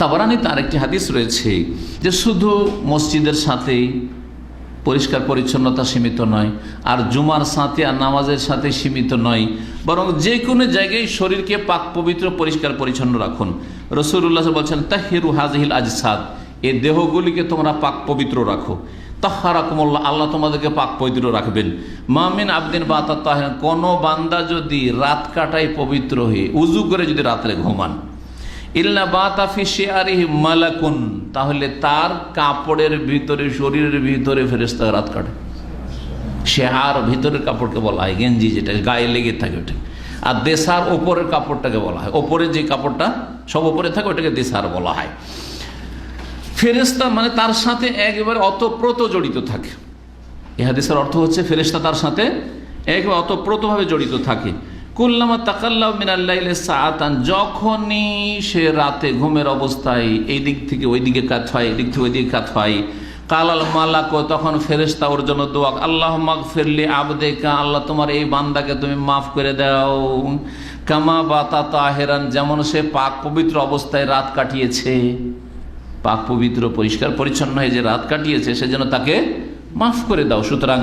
তাবারানিতে আরেকটি হাদিস রয়েছে যে শুধু মসজিদের সাথেই পরিষ্কার পরিচ্ছন্নতা সীমিত নয়, আর জুমার সাথে আর নামাজের সাথে সীমিত নয়, বরং যে কোনো জায়গায় শরীরকে পাক পবিত্র, পরিষ্কার, পরিচ্ছন্ন রাখুন। রসুল্লাহ বলছেন, তাহিরু হাজহিল আজসাদ এই দেহগুলিকে তোমরা পাক পবিত্র রাখো। তাহারা তাহারাকুমল্লাহ, আল্লাহ তোমাদেরকে পাক পবিত্র রাখবেন। মামিন আবদিন বা তাহের কোনো বান্দা যদি রাত কাটায় পবিত্র হয়ে, উজু করে যদি রাত্রে ঘুমান। ইল্লা বাতাফি শেয়ারিহি মালাকুন, তাহলে তার কাপড়ের ভিতরে, শরীরের ভিতরে ফেরেস্তা রাত কাটে। শেহার ভিতরের কাপড়কে বলা হয়, গেঞ্জি যেটা, গায়ে লেগে থাকে ওটা আর দেশার ওপরের কাপড়টাকে বলা হয়। ওপরে যে কাপড়টা, সব ওপরে থাকে, ওটাকে দেশার বলা হয়। ফেরেস্তা মানে তার সাথে একেবারে অতপ্রত জড়িত থাকে। এ হাদিসের অর্থ হচ্ছে ফেরেস্তা তার সাথে একেবারে অতপ্রতভাবে জড়িত থাকে। কুল্লামা তাকাল্লাহ মিনাল্লাইল সাআতান, যখনই সে রাতে ঘুমের অবস্থায় এই দিক থেকে ওই দিকে কাত হয় এই দিক থেকে ওই দিকে কাত হয়, কালাল মালাকো, তখন ফেরেস্তা ওর জন্য দোয়া আল্লাহ মাগ ফিরলি আবদেকা, আল্লাহ তোমার এই বান্দাকে তুমি মাফ করে দাও। কামা বাতা তাহেরান, যেমন সে পাক পবিত্র অবস্থায় রাত কাটিয়েছে, পাক পবিত্র, পরিষ্কার, পরিচ্ছন্ন হয়ে যে রাত কাটিয়েছে সেজন্য তাকে মাফ করে দাও। সুতরাং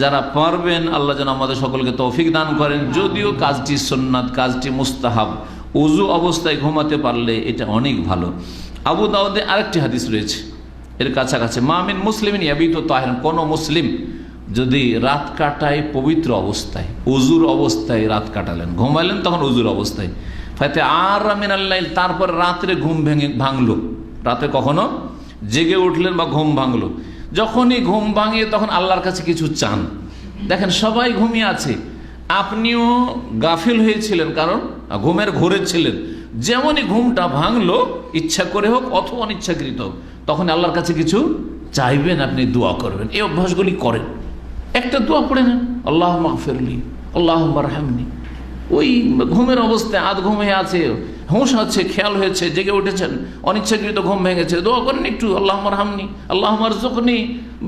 যারা পারবেন, আল্লাহ যেন আমাদের সকলকে তৌফিক দান করেন। যদিও কাজটি সোননাথ কাজটি মুস্তাহাব, উজু অবস্থায় ঘুমাতে পারলে এটা অনেক ভালো। আবু দাউদে আরেকটি হাদিস রয়েছে, এর কাছাকাছি। মামিন মুসলিমিন ইয়াবিত তাহেন কোনো মুসলিম যদি রাত কাটায় পবিত্র অবস্থায়, উজুর অবস্থায় রাত কাটালেন, ঘুমালেন তখন উজুর অবস্থায়। ফাইতে আর রামিন আল্লাহ তারপর রাত্রে ঘুম ভেঙে ভাঙলো। রাতে কখনো জেগে উঠলেন বা ঘুম ভাঙলো। যখনই ঘুম ভাঙে তখন আল্লাহর কাছে কিছু চান। দেখেন, সবাই ঘুমিয়ে আছে। আপনিও গাফিল হয়েছিলেন, কারণ ঘুমের ঘোরে ছিলেন। যেমনই ঘুমটা ভাঙলো, ইচ্ছা করে হোক অথবা অনিচ্ছাকৃত হোক, তখন আল্লাহর কাছে কিছু চাইবেন, আপনি দোয়া করবেন। এই অভ্যাসগুলি করেন। একটা দোয়া পড়ে নেন আল্লাহ মাহফিরলি আল্লাহ রাহমনি। ওই ঘুমের অবস্থায় আধ ঘুমে আছে, হুঁশ আছে, খেয়াল হয়েছে, জেগে উঠেছেন, অনিচ্ছাকৃত ঘুম ভেঙেছে দোয়া করেন একটু আল্লাহ হামনি আল্লাহ আমার জখনি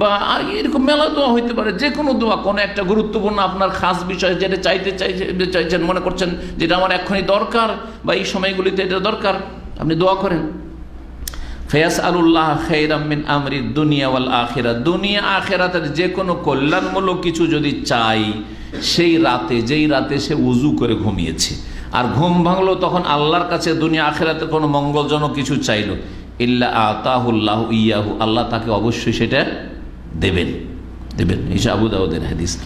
বা এরকম মেলা দোয়া হইতে পারে যে কোনো দোয়া, কোনো একটা গুরুত্বপূর্ণ আপনার খাস বিষয় যেটা চাইতে চাইছে, চাইছেন, মনে করছেন, যেটা আমার এখনই দরকার বা এই সময়গুলিতে এটা দরকার, আপনি দোয়া করেন। ফেয়াস আলুল্লাহ খেরামিন আমরি দুনিয়া ওয়াল আখেরা দুনিয়া আখেরাতের যে কোনো কল্যাণমূলক কিছু যদি চাই সেই রাতে, যেই রাতে সে উজু করে ঘুমিয়েছে। আর ঘুম ভাঙলো তখন আল্লাহর কাছে, দুনিয়া আখেরাতে কোনো মঙ্গলজনক কিছু চাইল। ইল্লা আতাহুল্লাহ ইয়াহু, আল্লাহ তাকে অবশ্যই সেটা দেবেন। দেবেন। আবুদাউদ্দিন হাদিস।